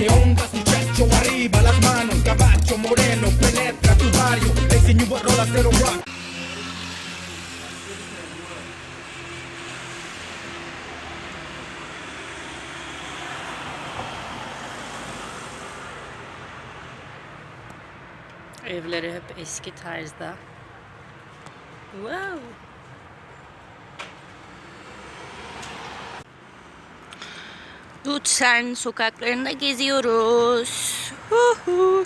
¿Qué onda su checho arriba las manos? Caballo moreno penetra tu barrio. Le enseño a rola cero rock. Evleri hep eski tarzda. Wow. Lütfen sokaklarında geziyoruz. Huhu.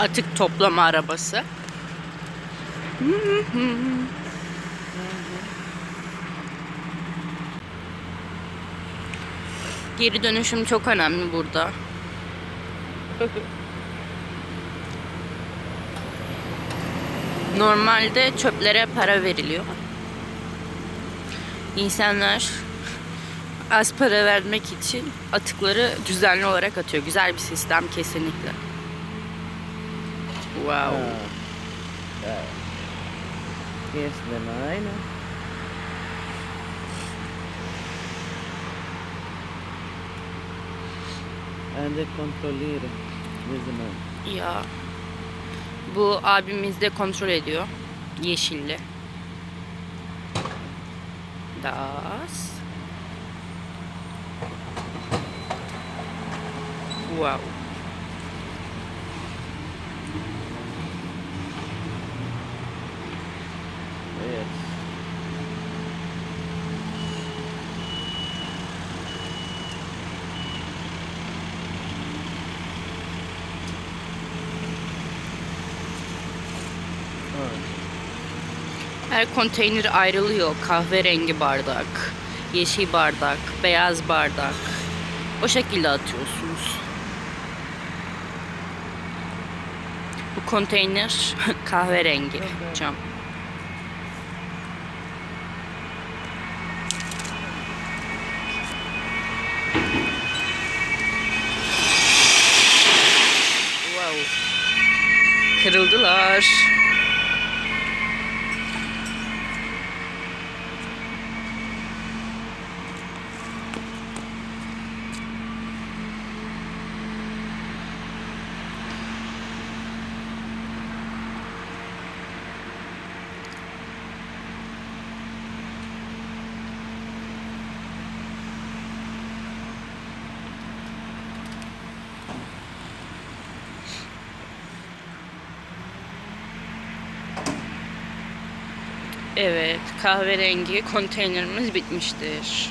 Atık toplama arabası. Geri dönüşüm çok önemli burada. Normalde çöplere para veriliyor. İnsanlar az para vermek için atıkları düzenli olarak atıyor. Güzel bir sistem kesinlikle. Wow. Yes, naman, aynen. Ben de kontrolleri. Ne zaman? Ya bu abimiz de kontrol ediyor. Yeşilli. Das. Wow. Evet. Her konteyner ayrılıyor. Kahverengi bardak, yeşil bardak, beyaz bardak. O şekilde atıyorsunuz. Bu konteyner kahverengi cam. Wow. Kırıldılar. Evet, kahverengi konteynerimiz bitmiştir.